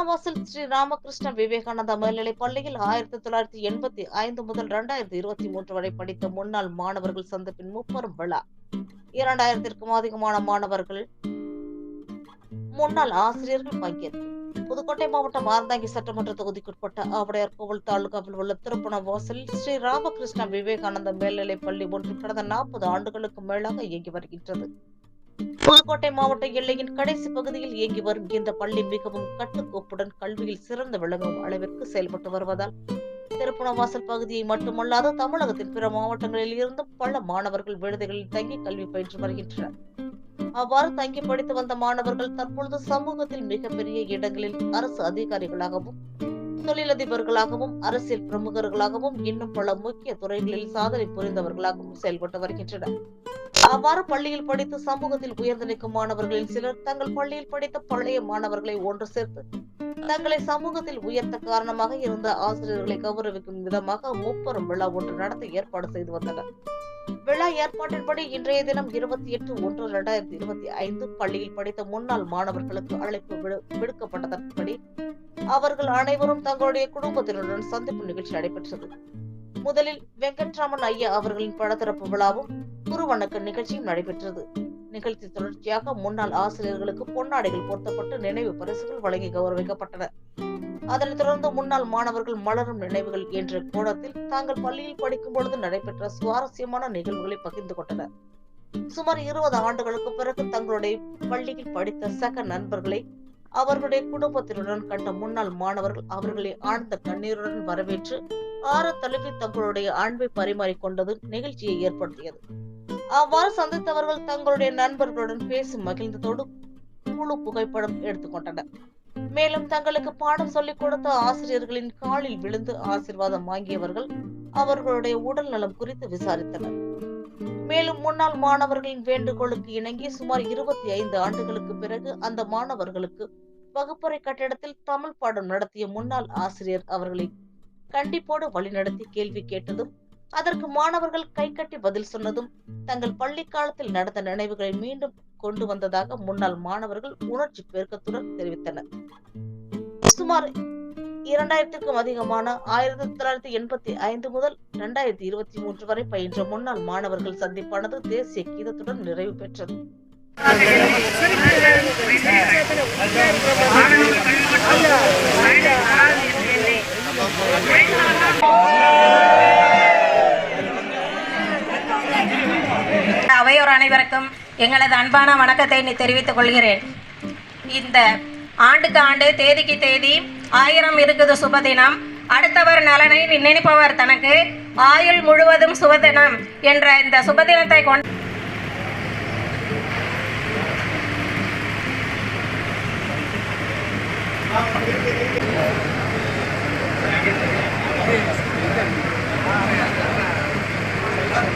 திருப்பணவாசல் ஸ்ரீ ராமகிருஷ்ண விவேகானந்தா மேல்நிலைப் பள்ளியில் ஆயிரத்தி தொள்ளாயிரத்தி எண்பத்தி ஐந்து முதல் இரண்டாயிரத்தி இருபத்தி மூன்று வரை படித்த முன்னாள் மாணவர்கள் சந்திப்பின் முப்பெரும் விழா. இரண்டாயிரத்திற்கும் அதிகமான மாணவர்கள் முன்னாள் ஆசிரியர்கள் பங்கேற்பு. புதுக்கோட்டை மாவட்டம் ஆர்ந்தாங்கி சட்டமன்ற தொகுதிக்குட்பட்ட ஆவடையார் கோவில் தாலுகாவில் உள்ள திருப்பணவாசலில் ஸ்ரீ ராமகிருஷ்ண விவேகானந்த மேல்நிலைப் பள்ளி ஒன்று கடந்த நாற்பது ஆண்டுகளுக்கு மேலாக இயங்கி வருகின்றது. புதுக்கோட்டை மாவட்ட எல்லையின் கடைசி பகுதியில் இயங்கி வரும் இந்த பள்ளி மிகவும் கட்டுக்கோப்புடன் கல்வியில் சிறந்து விளங்கும் அளவிற்கு செயல்பட்டு வருவதால் திருப்பணவாசல் பகுதியை மட்டுமல்லாத தமிழகத்தின் பிற மாவட்டங்களில் இருந்தும் பல மாணவர்கள் விடுதிகளில் தங்கி கல்வி பயின்று வருகின்றனர். அவ்வாறு தங்கி படித்து வந்த மாணவர்கள் தற்பொழுது சமூகத்தில் மிகப்பெரிய இடங்களில் அரசு அதிகாரிகளாகவும் தொழிலதிபர்களாகவும் அரசியல் பிரமுகர்களாகவும் இன்னும் பல முக்கிய துறைகளில் சாதனை புரிந்தவர்களாகவும் செயல்பட்டு வருகின்றனர். அவ்வாறு பள்ளியில் படித்து சமூகத்தில் உயர்ந்து நிற்கும் மாணவர்களில் சிலர் தங்கள் பள்ளியில் படித்த பழைய மாணவர்களை ஒன்று சேர்த்து தங்களை சமூகத்தில் உயர்த்த காரணமாக இருந்த ஆசிரியர்களை கௌரவிக்கும் விதமாக முப்பெரும் விழா ஒன்று நடத்த ஏற்பாடு செய்து வந்தனர். விழா ஏற்பாட்டின்படி இன்றைய தினம் இருபத்தி எட்டு ஒன்று இரண்டாயிரத்தி இருபத்தி ஐந்து பள்ளியில் படித்த முன்னாள் மாணவர்களுக்கு அழைப்பு விடு- விடுக்கப்பட்டதன்படி அவர்கள் அனைவரும் தங்களுடைய குடும்பத்தினருடன் சந்திப்பு நிகழ்ச்சி நடைபெற்றது. முதலில் வெங்கட்ராமன் ஐயா அவர்களின் படத்திறப்பு விழாவும் துருவணக்க நிகழ்ச்சியும் நடைபெற்றது. நிகழ்ச்சி தொடர்ச்சியாக முன்னாள் ஆசிரியர்களுக்கு பொன்னாடைகள் பொருத்தப்பட்டு நினைவு பரிசுகள் வழங்கி கௌரவிக்கப்பட்டன. அதனைத் தொடர்ந்து முன்னாள் மாணவர்கள் மலரும் நினைவுகள் என்ற கோணத்தில் தாங்கள் பள்ளியில் படிக்கும் பொழுது நடைபெற்ற சுவாரஸ்யமான நிகழ்வுகளை பகிர்ந்து கொண்டனர். சுமார் இருபது ஆண்டுகளுக்கு பிறகு தங்களுடைய பள்ளியில் படித்த சக நண்பர்களை அவர்களுடைய குடும்பத்தினருடன் கண்ட முன்னாள் மாணவர்கள் அவர்களை ஆழ்ந்த கண்ணீருடன் வரவேற்று ஆற தழுவி தங்களுடைய அன்பை பரிமாறிக்கொண்டது நிகழ்ச்சியை ஏற்படுத்தியது. அவ்வாறு சந்தித்தவர்கள் தங்களுடைய நண்பர்களுடன் பேசி மகிழ்ந்ததோடு குழு புகைப்படம் எடுத்துக்கொண்டனர் மேலும் தங்களுக்கு பாடம் சொல்லிக் கொடுத்த ஆசிரியர்களின் காலில் விழுந்து ஆசிர்வாதம் வாங்கியவர்கள் அவர்களுடைய உடல் நலம் குறித்து விசாரித்தனர். மேலும் முன்னாள் மாணவர்களின் வேண்டுகோளுக்கு இணங்கி சுமார் இருபத்தி ஐந்து ஆண்டுகளுக்கு பிறகு அந்த மாணவர்களுக்கு வகுப்பறை கட்டிடத்தில் தமிழ் பாடம் நடத்திய முன்னாள் ஆசிரியர் அவர்களை கண்டிப்போடு வழிநடத்தி கேள்வி கேட்டதும் அதற்கு மாணவர்கள் கைகட்டி பதில் சொன்னதும் தங்கள் பள்ளி காலத்தில் நடந்த நினைவுகளை மீண்டும் கொண்டு வந்ததாக முன்னாள் மாணவர்கள் உணர்ச்சி பெருக்கத்துடன் தெரிவித்தனர். சுமார் இரண்டாயிரத்திற்கும் அதிகமான ஆயிரத்தி தொள்ளாயிரத்தி எண்பத்தி ஐந்து முதல் இரண்டாயிரத்தி இருபத்தி மூன்று வரை பயின்ற முன்னாள் மாணவர்கள் சந்திப்பானது தேசிய கீதத்துடன் நிறைவு பெற்றது. அவையோர் அனைவருக்கும் எங்களது அன்பான வணக்கத்தை நீ தெரிவித்துக் கொள்கிறேன். இந்த ஆண்டுக்கு ஆண்டு தேதிக்கு தேதி ஆயிரம் இருக்குது சுபதினம். அடுத்தவர் நலனை நினைப்பவர் தனக்கு. ஆயுள் முழுவதும் சுபதினம் என்ற இந்த சுபதினத்தை கொண்டு